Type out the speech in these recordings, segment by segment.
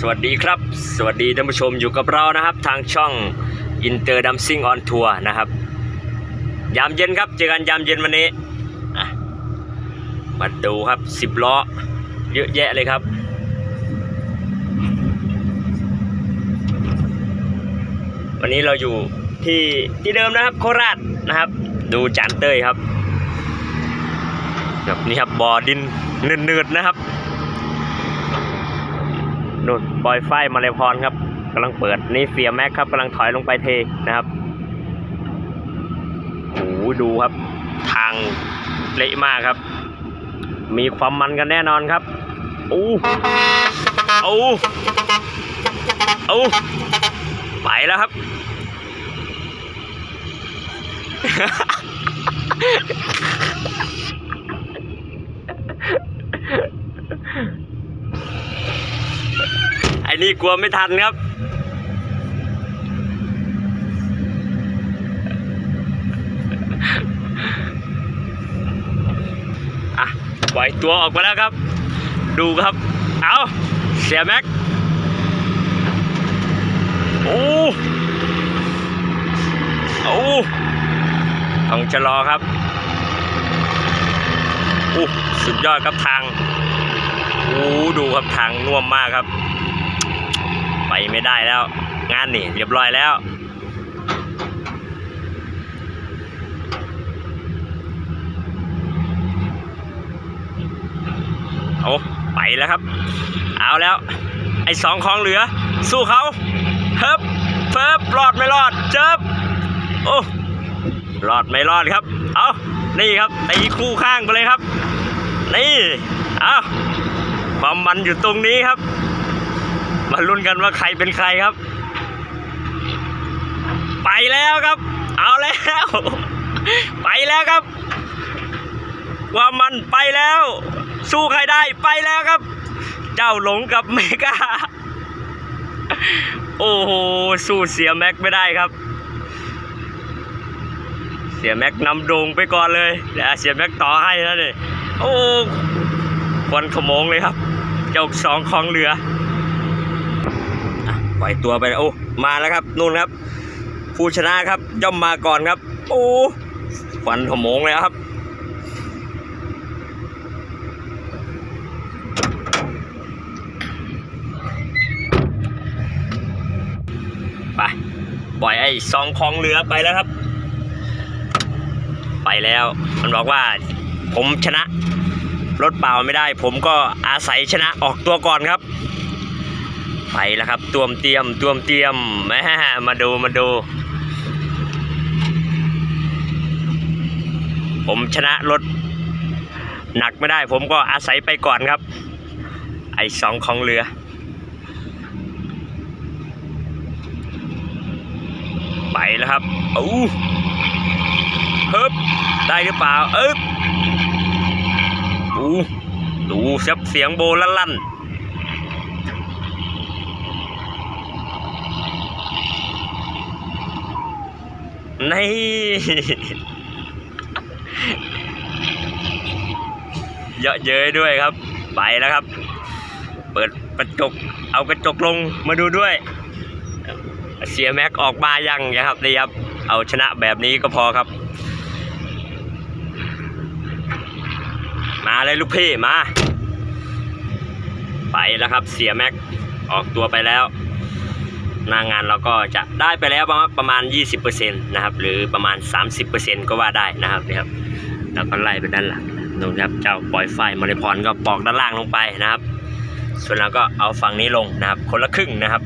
สวัสดีครับ สวัสดีท่านผู้ชมอยู่กับเรานะครับ ทางช่อง Inter Dancing on Tour นะครับ ยามเย็นครับ เจอกันยามเย็นวันนี้มาดูครับสิบล้อ เยอะแยะเลยครับ วันนี้เราอยู่ที่ที่เดิมนะครับโคราชนะครับ ดูจานเต้ยครับแบบนี่ครับบ่อดินเนืดๆนะครับ นู่นปล่อยไฟมาเลยพรครับกำลังเปิดนี่เฟียแม็กครับกำลังถอยลงไปเทนะครับโอ้โหดูครับ ทางเละมากครับ มีความมันกันแน่นอนครับโอ้โอ้โอ้ไปแล้วครับ นี่กลัวไม่ทันครับ อะปล่อยตัวออกมาแล้วครับ ดูครับ เอาเสียแม็ก โอ้โอ้ต้องชะลอครับอู้สุดยอดครับทางโอ้ดูครับทางน่วมมากครับ ได้แล้ว งานนี่เรียบร้อยแล้วโอ้ไปแล้วครับ เอาแล้ว ไอ้สองของเหลือ สู้เขาเฮิบเฟิบรอดไม่รอดเจิบโอ้รอดไม่รอดครับ เอานี่ครับตีคู่ข้างไปเลยครับ นี่ เอาความมันอยู่ตรงนี้ครับ มาลุ้นกันว่าใครเป็นใครครับ ไปแล้วครับ เอาแล้ว ไปแล้วครับความันไปแล้ว สู้ใครได้ไปแล้วครับ เจ้าหลงกับเมกาโอ้โหสู้เสียแม็กไม่ได้ครับ เสียแม็กนำโด่งไปก่อนเลยเดี๋ยวเสียแม็กต่อให้แล้วนี่โอ้ควันขโมงเลยครับ เจ้าสองของเรือ ปล่อยตัวไปโอ้มาแล้วครับนู่นครับ ผู้ชนะครับย่อมมาก่อนครับ โอ้ควันขโมงเลยครับไปปล่อยไอ้สองของเรือไปแล้วครับ ไปแล้ว มันบอกว่า ผมชนะ รถเปล่าไม่ได้ ผมก็อาศัยชนะออกตัวก่อนครับ ไปแล้วครับตวมเตรียมตวมเตรียมแม่มาดูมาดู ผมชนะรถหนักไม่ได้ ผมก็อาศัยไปก่อนครับ ไอสองของเรือไปแล้วครับอู้ฮึบได้หรือเปล่าเอ๊บดูดูเสียบเสียงโบลั่นลั่น นี่เยอะเย้ยด้วยครับ ไปแล้วครับ เปิดกระจก เอากระจกลงมาดูด้วย เสียแม็กออกมายังนะครับนี่ครับ เอาชนะแบบนี้ก็พอครับ มาเลยลูกพี่มา ไปแล้วครับ เสียแม็กออกตัวไปแล้ว หน้างานเราก็จะได้ไปแล้วประมาณประมาณ 20%นะครับหรือประมาณ 30%ก็ว่าได้นะครับนี่ครับแล้วก็ไล่ไปด้านหลังนู่นครับเจ้าปล่อยไฟมาริพรก็ปอกด้านล่างลงไปนะครับ ส่วนเราก็เอาฝั่งนี้ลงนะครับ คนละครึ่งนะครับ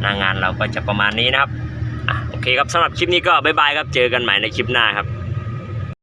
หน้างานเราก็จะประมาณนี้นะครับอโอเคครับสำหรับคลิปนี้ก็บ๊ายบายครับเจอกันใหม่ในคลิปหน้าครับ